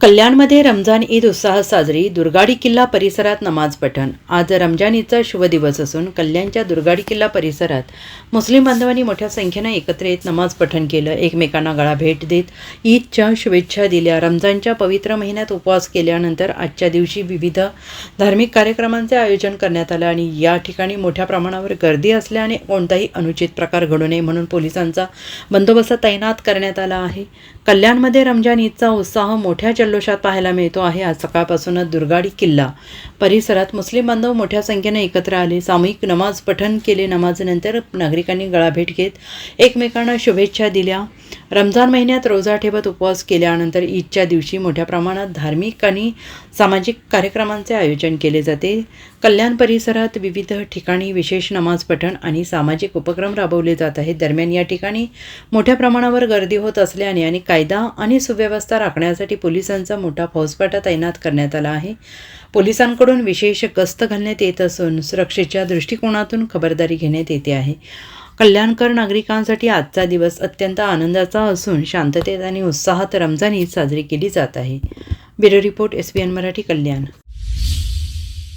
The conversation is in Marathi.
कल्याणमध्ये रमजान ईद उत्साहात साजरी दुर्गाडी किल्ला परिसरात नमाज पठण. आज रमजान ईदचा शुभ दिवस असून कल्याणच्या दुर्गाडी किल्ला परिसरात मुस्लिम बांधवांनी मोठ्या संख्येनं एकत्र येत नमाज पठण केलं. एकमेकांना गळा भेट देत ईदच्या शुभेच्छा दिल्या. रमजानच्या पवित्र महिन्यात उपवास केल्यानंतर आजच्या दिवशी विविध धार्मिक कार्यक्रमांचे आयोजन करण्यात आलं आणि या ठिकाणी मोठ्या प्रमाणावर गर्दी असल्याने कोणताही अनुचित प्रकार घडू नये म्हणून पोलिसांचा बंदोबस्त तैनात करण्यात आला आहे. कल्याणमध्ये रमजान ईदचा उत्साह मोठ्या जल्लोषात पाहायला मिळतो आहे. आज सकाळपासूनच दुर्गाडी किल्ला. परिसरात मुस्लिम बांधव मोठ्या संख्येने एकत्र आले. सामूहिक नमाज पठण केले. नमाजनंतर नागरिकांनी गळाभेट घेत एकमेकांना शुभेच्छा दिल्या. रमजान महिन्यात रोजा ठेवत उपवास केल्यानंतर ईदच्या दिवशी मोठ्या प्रमाणात धार्मिक आणि सामाजिक कार्यक्रमांचे आयोजन केले जाते. कल्याण परिसरात विविध ठिकाणी विशेष नमाज पठण आणि सामाजिक उपक्रम राबवले जात आहेत. दरम्यान या ठिकाणी मोठ्या प्रमाणावर गर्दी होत असल्याने आणि कायदा आणि सुव्यवस्था राखण्यासाठी पोलिसांचा मोठा फौजफाटा तैनात करण्यात आला आहे. पोलिसांकडून विशेष गस्त घालण्यात येत असून सुरक्षेच्या दृष्टिकोनातून खबरदारी घेण्यात येते आहे. कल्याणकर नागरिकांसाठी आजचा दिवस अत्यंत आनंदाचा असून शांततेत आणि उत्साहात रमजान ईद साजरी केली जात आहे. Bureau report S P N Marathi Kalyan.